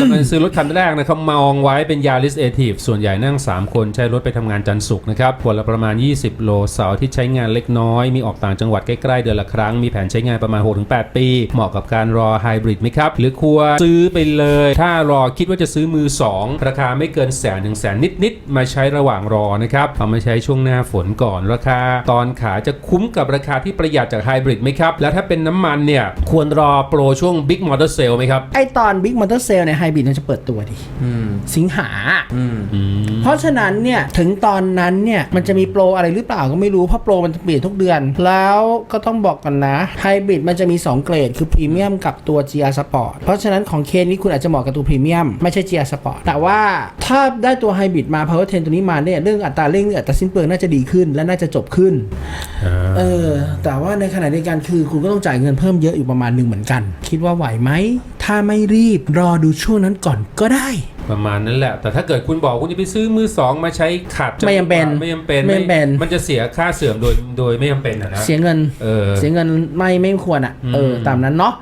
กำลังซื้อรถคันแรกนะครับมองไว้เป็นยา r i s เอทีฟส่วนใหญ่นั่ง 3 คนใช้รถไปทำงานจันทร์ศุกร์นะครับคนละประมาณ 20 โลเสาร์ที่ใช้งานเล็กน้อย มีออกต่างจังหวัดใกล้ๆเดือนละครั้ง มีแผนใช้งานประมาณ 6-8 ปี เหมาะกับการรอไฮบริดไหมครับ หรือควรซื้อไปเลย ถ้ารอคิดว่าจะซื้อมือ 2 ราคาไม่เกินแสนถึงแสนนิดๆมาใช้ระหว่างรอนะครับเอามาใช้ช่วงหน้าฝนก่อนราคา ตอนขายจะคุ้มกับราคาที่ประหยัดจากไฮบริดไหมครับแล้วถ้าเป็นน้ำมันเนี่ยควรรอโปรช่วง Big Motor Sale ไหมครับไอตอน Big Motor Sale ในไฮบริดมันจะเปิดตัวดิอืมสิงหาอืมเพราะฉะนั้นเนี่ยถึงตอนนั้นเนี่ยมันจะมีโปรอะไรหรือเปล่าก็ไม่รู้ เพราะโปรมันจะเปลี่ยนทุกเดือน แล้วก็ต้องบอกกันนะไฮบริดมันจะมี 2 เกรดคือพรีเมียมกับตัว GR Sport เพราะฉะนั้นของเคนนี่คุณอาจจะเหมาะกับตัวพรีเมียมไม่ใช่ GR Sport แต่ว่าถ้าได้ตัวไฮบริดมา Power 10 ตัวนี้มาเนี่ยเรื่องอัตราเร่งเรื่องอัตราสิ้นเปลืองน่าจะดีขึ้นและน่าจะจบขึ้นเออแต่ว่าในขณะเดียวกันคือคุณก็ต้องจ่ายเงินเพิ่มเยอะอยู่ประมาณหนึ่งเหมือนกัน คิดว่าไหวไหม ถ้าไม่รีบรอดูช่วงนั้นก่อนก็ได้ ประมาณนั้นแหละ แต่ถ้าเกิดคุณบอกคุณจะไปซื้อมือสองมาใช้ขัดไม่จำเป็นไม่จำเป็นไม่จำเป็น มันจะเสียค่าเสื่อมโดยโดยไม่จำเป็นอะนะเสียเงิน เออ เสียเงินไม่ไม่ควรอะ เอออืมตามนั้นเนาะ